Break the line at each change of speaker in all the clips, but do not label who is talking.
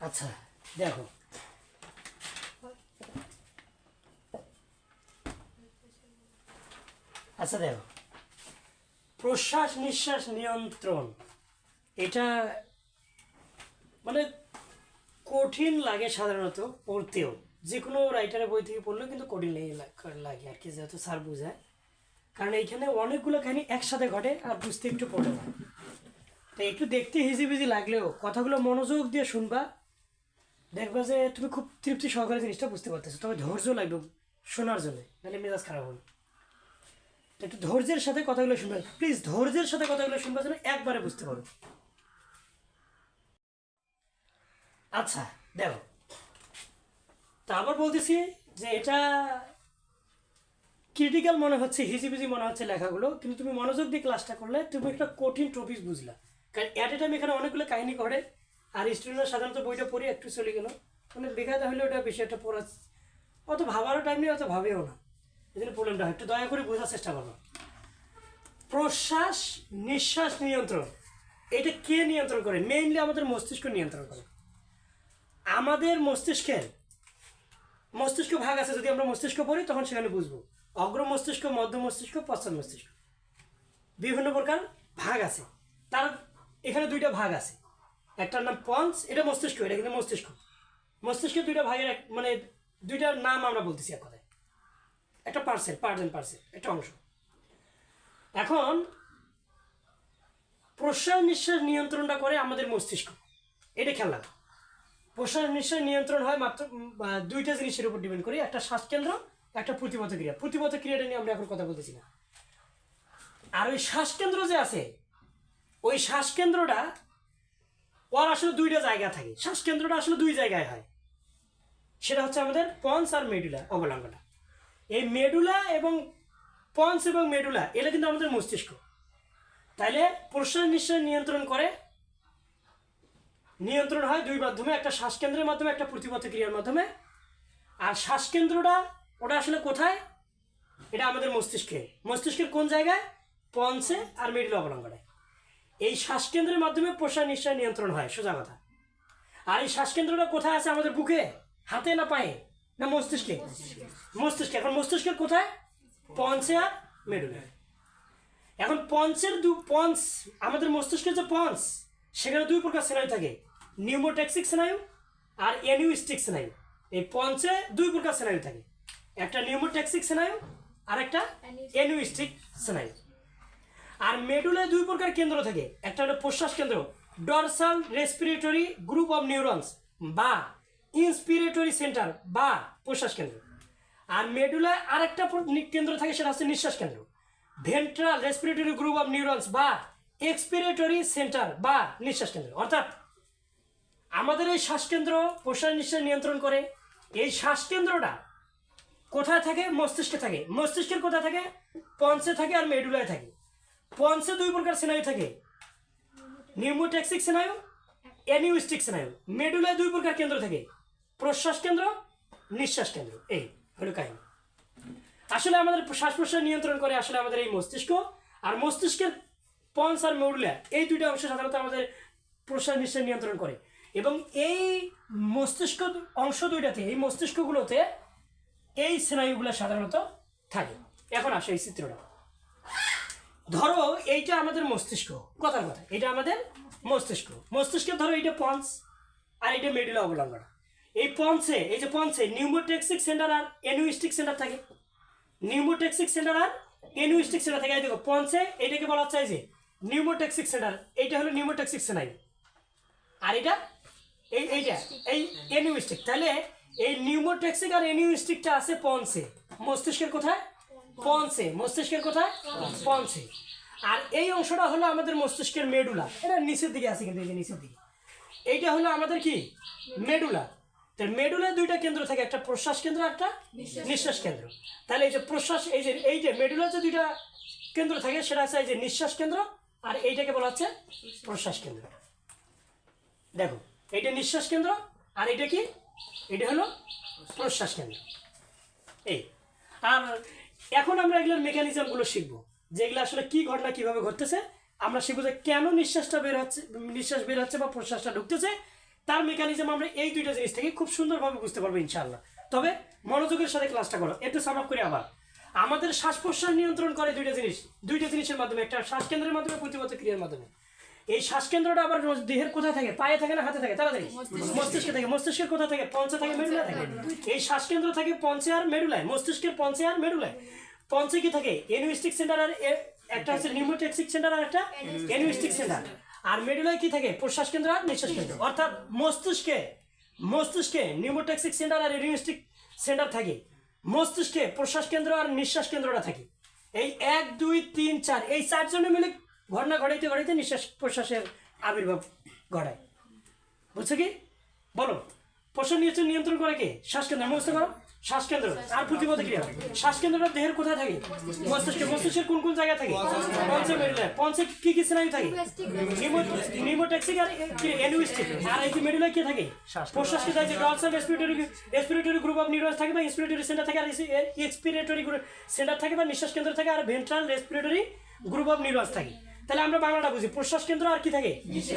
আচ্ছা দেখো। আচ্ছা দেখো। প্রশ্বাস নিঃশ্বাস নিয়ন্ত্রণ এটা মানে কঠিন লাগে সাধারণত পড়তেও। যে কোনো রাইটারের বই থেকে পড়লেও কিন্তু কঠিন লেগে আর কি, যেহেতু স্যার বোঝায়। কারণ এইখানে অনেকগুলো কাহিনী একসাথে ঘটে আর বুঝতে একটু পড়ে না তো একটু দেখতে হিজি হিজিবিজি লাগলেও কথাগুলো মনোযোগ দিয়ে শুনবা। দেখবা যে তুমি খুব তৃপ্তি সহকারে জিনিসটা বুঝতে পারতেছো। তবে ধৈর্য লাগবে শোনার জন্য, নাহলে মেজাজ খারাপ হবে। একটু ধৈর্যের সাথে কথাগুলো শুনবে। প্লিজ ধৈর্যের সাথে কথাগুলো শুনবা যেন একবারে বুঝতে পারো। আচ্ছা দেখো। তা আবার বলতেছি যে এটা ক্রিটিক্যাল মনে হচ্ছে হিজিবিজি মনে হচ্ছে লেখাগুলো, কিন্তু তুমি মনোযোগ দিয়ে ক্লাসটা করলে তুমি একটা কঠিন টপিক বুঝলা। কারণ অ্যাট এ টাইম এখানে অনেকগুলো কাহিনী করে, আর স্টুডেন্টরা সাধারণত বইটা পড়ে একটু চলে গেল। মানে বেকায়দা হলে ওটা বেশি একটা পড়া অত ভাবারও টাইম নেই, অত ভাবেও না। এই জন্য প্রবলেমটা হয় একটু দয়া করে বোঝার চেষ্টা করো। প্রশ্বাস নিঃশ্বাস নিয়ন্ত্রণ। এটা কে নিয়ন্ত্রণ করে? মেইনলি আমাদের মস্তিষ্ক নিয়ন্ত্রণ করে। আমাদের মস্তিষ্কের, মস্তিষ্ক ভাগ আছে, যদি আমরা মস্তিষ্ক পড়ি, তখন সেখানে বুঝব। অগ্র মস্তিষ্ক, মধ্য মস্তিষ্ক, পশ্চাৎ মস্তিষ্ক। বিভিন্ন প্রকার ভাগ আছে। তার এখানে দুইটা ভাগ আছে। একটার নাম পঞ্চ, এটা মস্তিষ্ক, এটা কিন্তু মস্তিষ্ক। মস্তিষ্কের দুইটা ভাগের এক মানে দুইটার নাম আমরা বলতেছি এক কথায়। একটা পার্সেল পার্ট অ্যান্ড পার্সেল একটা অংশ। এখন, প্রশ্বাস নিঃশ্বাস নিয়ন্ত্রণটা করে আমাদের মস্তিষ্ক। এটা খেয়াল রাখো। প্রশ্বাস নিঃশ্বাস নিয়ন্ত্রণ হয় মাত্র দুইটা জিনিসের উপর ডিপেন্ড করি। একটা শ্বাসকেন্দ্র, একটা প্রতিপদ ক্রিয়া প্রতিপদ ক্রিয়াটা নিয়ে আমরা এখন কথা বলতেছি না। আর ওই শ্বাসকেন্দ্র যে আছে, ওই শ্বাসকেন্দ্রটা, ওর আসলে দুইটা জায়গা থাকে। শ্বাসকেন্দ্রটা আসলে দুই জায়গায় হয়। সেটা হচ্ছে আমাদের পঞ্চ আর মেডুলা অবলম্বনটা। এই মেডুলা এবং পঞ্চ এবং মেডুলা এটা কিন্তু আমাদের মস্তিষ্ক। তাইলে প্রশ্বাস নিঃশ্বাস নিয়ন্ত্রণ করে নিয়ন্ত্রণ হয় দুই মাধ্যমে, একটা শ্বাসকেন্দ্রের মাধ্যমে, একটা প্রতিপত্ত ক্রিয়ার মাধ্যমে। আর শ্বাসকেন্দ্রটা, ওটা আসলে কোথায়? এটা আমাদের মস্তিষ্কে। মস্তিষ্কের কোন জায়গায়? পঞ্চে আর মেডুলা অবলম্বনে। এই শ্বাসকেন্দ্রের মাধ্যমে প্রশ্বাস নিঃশ্বাস নিয়ন্ত্রণ হয়, সোজা কথা। আর এই শ্বাসকেন্দ্রটা কোথায় আছে আমাদের বুকে? হাতে না পায়ে? না মস্তিষ্কে? মস্তিষ্কে। এখন মস্তিষ্কের কোথায়? পঞ্চে আর মেডুলা এখন পঞ্চের দু, পঞ্চ, আমাদের মস্তিষ্কের যে পঞ্চ, সেখানে দুই প্রকার স্নায়ু থাকে। নিউমোট্যাক্সিক স্নায়ু আর এনিউস্টিক স্নায়ু এই পঞ্চে দুই প্রকার স্নায়ু থাকে। একটা নিউমোট্যাক্সিক স্নায়ু আর একটা এনিউস্টিক স্নায়ু আর মেডুলে দুই প্রকার কেন্দ্র থাকে। একটা হলো প্রশ্বাস কেন্দ্র dorsal respiratory group of neurons বা ইন্সপিরেটরি সেন্টার বা প্রশ্বাস কেন্দ্র। আর মেডুলায় আরেকটা কেন্দ্র থাকে, সেটা হচ্ছে নিঃশ্বাস কেন্দ্র। Ventral respiratory group of neurons বা এক্সপিরেটরি সেন্টার বা নিঃশ্বাস কেন্দ্র। অর্থাৎ আমাদের এই শ্বাসকেন্দ্র প্রশ্বাস নিঃশ্বাস নিয়ন্ত্রণ করে। এই শ্বাসকেন্দ্রটা কোথায় থাকে? মস্তিষ্কে থাকে। মস্তিষ্কের কোথায় থাকে? পঞ্চে থাকে আর মেডুলায় থাকে। পঞ্চে দুই প্রকার স্নায়ু থাকে। নিউমোট্যাক্সিক স্নায়ু অ্যানিউস্টিক স্নায়ু মেডুলায় দুই প্রকার কেন্দ্র থাকে। প্রশ্বাস কেন্দ্র, নিঃশ্বাস কেন্দ্র। এই হলো কাহিনী। আসলে আমাদের শ্বাস প্রশ্বাস নিয়ন্ত্রণ করে আসলে আমাদের এই মস্তিষ্ক। আর মস্তিষ্কের পঞ্চ আর মেরুলা এই দুইটা অংশ সাধারণত আমাদের প্রশ্বাস নিঃশ্বাস নিয়ন্ত্রণ করে। এবং এই মস্তিষ্ক অংশ দুইটাতে, এই মস্তিষ্কগুলোতে এই স্নায়ুগুলো সাধারণত থাকে। এখন আসে এই চিত্রটা। ধরো এইটা আমাদের মস্তিষ্ক, কথার কথা এটা আমাদের মস্তিষ্ক। মস্তিষ্কের ধরো এইটা পঞ্চ আর এইটা মেডুলা অবলম্বন। এই পঞ্চে, এই যে পঞ্চে নিউমোটেক্সিক সেন্টার আর এনুইস্টিক সেন্টার থাকে। নিউমোটেক্সিক সেন্টার আর এনুইস্টিক সেন্টার থাকে। এই দেখো, পঞ্চে এটাকে বলা এই যে নিউমোটেক্সিক সেন্টার এইটা হলো নিউমোটেক্সিক সেনাই আর এটা এই এইটা এই এনিউস্টিক তাহলে এই নিউমোটেক্সিক আর এনিউস্টিকটা আছে পঞ্চে মস্তিষ্কের কোথায়? পঞ্চে মস্তিষ্কের কোথায়? পঞ্চে আর এই অংশটা হলো আমাদের মস্তিষ্কের মেডুলা এটা নিচের দিকে আছে কিন্তু এই যে নিচের দিকে। এইটা হলো আমাদের কি? মেডুলা তো মেডুলায় দুইটা কেন্দ্র থাকে একটা প্রশ্বাস কেন্দ্র একটা নিঃশ্বাস কেন্দ্র। তাহলে এই যে প্রশ্বাস এই যে এই যে মেডুলার যে দুইটা কেন্দ্র থাকে সেটা আছে এই যে নিঃশ্বাস কেন্দ্র আর এইটাকে বলা হচ্ছে প্রশ্বাস কেন্দ্র। দেখো এইটা নিঃশ্বাস কেন্দ্র, আর এটা কি? এটা হলো প্রশ্বাস কেন্দ্র। এই, আর এখন আমরা এগুলোর মেকানিজমগুলো শিখব যেগুলো আসলে কি ঘটনা, কীভাবে ঘটতেছে, আমরা শিখব যে কেন নিঃশ্বাসটা বের হচ্ছে, নিঃশ্বাস বের হচ্ছে বা প্রশ্বাসটা ঢুকতেছে, তার মেকানিজম আমরা এই দুইটা জিনিস থেকে খুব সুন্দরভাবে বুঝতে পারব ইনশাআল্লাহ। তবে মনোযোগের সাথে ক্লাসটা করো একটু সাম করি আবার। আমাদের শ্বাস প্রশ্বাস নিয়ন্ত্রণ করে দুইটা জিনিস, দুইটা জিনিসের মাধ্যমে, একটা শ্বাসকেন্দ্রের মাধ্যমে প্রতিবদ্ধ ক্রিয়ার মাধ্যমে। এই শ্বাসকেন্দ্রটা আবার দেহের কোথায় থাকে? পায়ে থাকে না হাতে থাকে? তাড়াতাড়ি। মস্তিষ্কে থাকে। মস্তিষ্কের কোথায় থাকে? পঞ্চে থাকে মেডুলায় থাকে। এই শ্বাসকেন্দ্র থাকে পঞ্চে আর মেডুলায় মস্তিষ্কের পঞ্চে আর মেডুলায় পঞ্চে কি থাকে? এনুইস্টিক সেন্টার আর একটা হচ্ছে নিউমোটেক্সিক সেন্টার আর একটা এনুইস্টিক সেন্টার আর মেডুলায় কি থাকে? প্রশ্বাস কেন্দ্র আর নিঃশ্বাস কেন্দ্র অর্থাৎ মস্তিষ্কে মস্তিষ্কে নিউমোটেক্সিক সেন্টার আর এনুইস্টিক সেন্টার থাকে। মস্তিষ্কে প্রশ্বাস কেন্দ্র আর নিঃশ্বাস কেন্দ্রটা থাকে। এই এক দুই তিন চার। এই চারজনে মিলে ঘটনা ঘটাইতে ঘটাইতে নিঃশ্বাস প্রশ্বাসের আবির্ভাব ঘটায়। বুঝছ কি? বলো প্রশ্ন নিয়ন্ত্রণ নিয়ন্ত্রণ করে কে? শ্বাসকেন্দ্র। মুখস্থ করো। শ্বাসকেন্দ্র। আর প্রতিপদ ক্রিয়া। শ্বাসকেন্দ্রটা দেহের কোথায় থাকে? মস্তিষ্কে। মস্তিষ্কের কোন কোন জায়গায় থাকে? পঞ্চে মেরুলায় পঞ্চে কি কি স্নায়ু থাকে? নিমোটেক্সিক আর এনুইস্টিক আর এই যে মেরুলায় কি থাকে? প্রশ্বাস কি থাকে dorsal respiratory respiratory group of neurons থাকে বা ইন্সপিরেটরি সেন্টার থাকে, আর এক্সপিরেটরি সেন্টার থাকে বা নিঃশ্বাস কেন্দ্র থাকে, আর ventral respiratory group of neurons থাকে। তাহলে আমরা বাংলাটা বুঝি। প্রশ্বাস কেন্দ্র আর কি থাকে?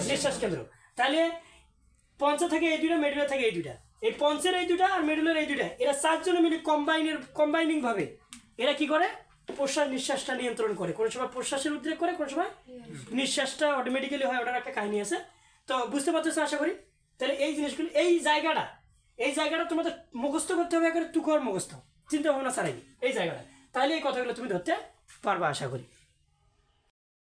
নিঃশ্বাস কেন্দ্র। তাহলে পঞ্চ থেকে এই দুইটা মেডুলা থেকে এই দুইটা। এই পঞ্চের এই দুইটা আর মেডুলার এই দুইটা এরা চারজনে মিলে কম্বাইনের কম্বাইনিং ভাবে এরা কি করে? প্রশ্বাস নিঃশ্বাসটা নিয়ন্ত্রণ করে। কোনো সময় প্রশ্বাসের উদ্রেক করে কোনো সময় নিঃশ্বাসটা অটোমেটিক্যালি হয় ওটার একটা কাহিনী আছে। তো বুঝতে পারছ আশা করি? তাহলে এই জিনিসগুলো এই জায়গাটা এই জায়গাটা তোমাদের মুখস্থ করতে হবে একেবারে তুকর মুখস্থ। চিন্তা ভাবনা ছাড়াই এই জায়গাটা। তাহলে এই কথাগুলো তুমি ধরতে পারবা আশা করি।